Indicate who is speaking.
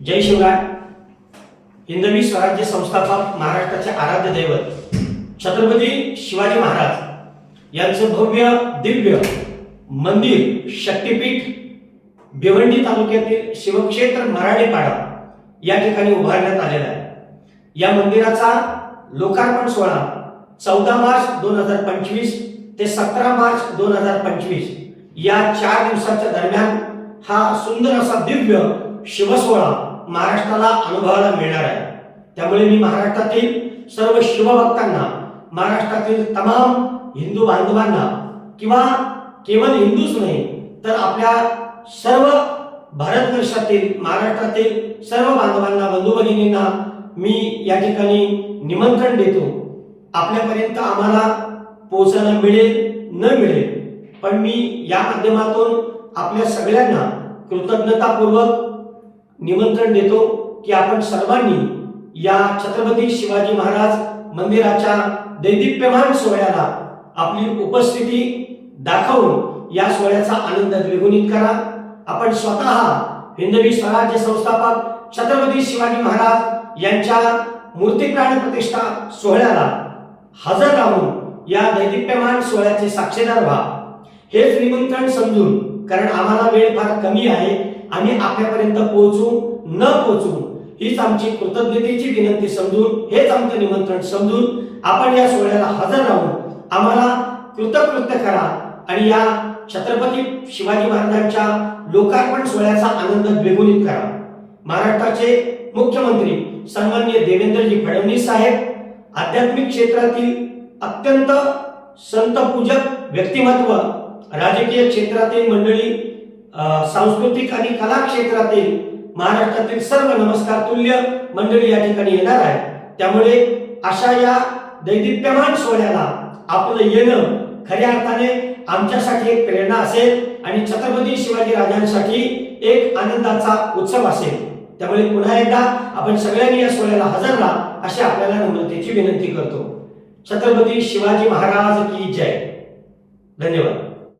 Speaker 1: जय शिवराय. हिंदवी स्वराज्य संस्थापक महाराष्ट्राचे आराध्य दैवत. छत्रपती शिवाजी महाराज. यांचं भव्य दिव्य मंदिर शक्तिपीठ भिवंडी तालुक्यातील शिवक्षेत्र मराठेपाडा या ठिकाणी उभारण्यात आलेला आहे. या मंदिराचा लोकार्पण सोहळा चौदा मार्च दोन हजार पंचवीस ते सतरा मार्च दोन हजार पंचवीस या चार दिवसाच्या दरम्यान हा सुंदर असा दिव्य शिवसोहळा महाराष्ट्राला अनुभवायला मिळणार आहे. त्यामुळे मी महाराष्ट्रातील सर्व शिवभक्तांना महाराष्ट्रातील तमाम हिंदू बांधवांना किंवा केवळ हिंदूच नाही तर आपल्या सर्व भारतवर्षातील महाराष्ट्रातील सर्व बांधवांना बंधू भगिनींना मी या ठिकाणी निमंत्रण देतो. आपल्यापर्यंत आम्हाला पोहोचायला मिळेल न मिळेल पण मी या माध्यमातून आपल्या सगळ्यांना कृतज्ञतापूर्वक निमंत्रण देतो की आपण सर्वांनी या छत्रपती शिवाजी महाराज मंदिराच्या दैदिप्यमान सोहळ्याला आपली उपस्थिती दाखवून या सोहळ्याचा आनंद द्विगुणित करा. आपण स्वतः हिंदवी स्वराज्य संस्थापक छत्रपती शिवाजी महाराज यांच्या मूर्तीप्राण प्रतिष्ठा सोहळ्याला हजर राहून या दैदिप्यमान सोहळ्याचे साक्षीदार व्हा. हेच निमंत्रण समजून कारण आम्हाला वेळ फार कमी आहे आम्ही आपल्यापर्यंत पोहोचू न पोहोचू हीच आमची कृतज्ञतेची विनंती समजून हेच आमचं निमंत्रण समजून आपण या सोहळ्याला हजर राहून आम्हाला कृतकृत्य करा आणि या छत्रपती शिवाजी महाराजांच्या लोकार्पण सोहळ्याचा आनंद द्विगुणित करा. महाराष्ट्राचे मुख्यमंत्री सन्मान्य देवेंद्रजी फडणवीस साहेब आध्यात्मिक क्षेत्रातील अत्यंत संत पूजक व्यक्तिमत्व राजकीय क्षेत्रातील मंडळी सांस्कृतिक आणि कला क्षेत्रातील महाराष्ट्रातील सर्व नमस्कार तुल्य मंडळी या ठिकाणी येणार आहे त्यामुळे अशा या दैदिप्यमान सोहळ्याला आपलं येणं खऱ्या अर्थाने आमच्यासाठी एक प्रेरणा असेल आणि छत्रपती शिवाजी राजांसाठी एक आनंदाचा उत्सव असेल. त्यामुळे पुन्हा एकदा आपण सगळ्यांनी या सोहळ्याला हजर राहा अशी आपल्याला नम्रतेची विनंती करतो. छत्रपती शिवाजी महाराज की जय. धन्यवाद.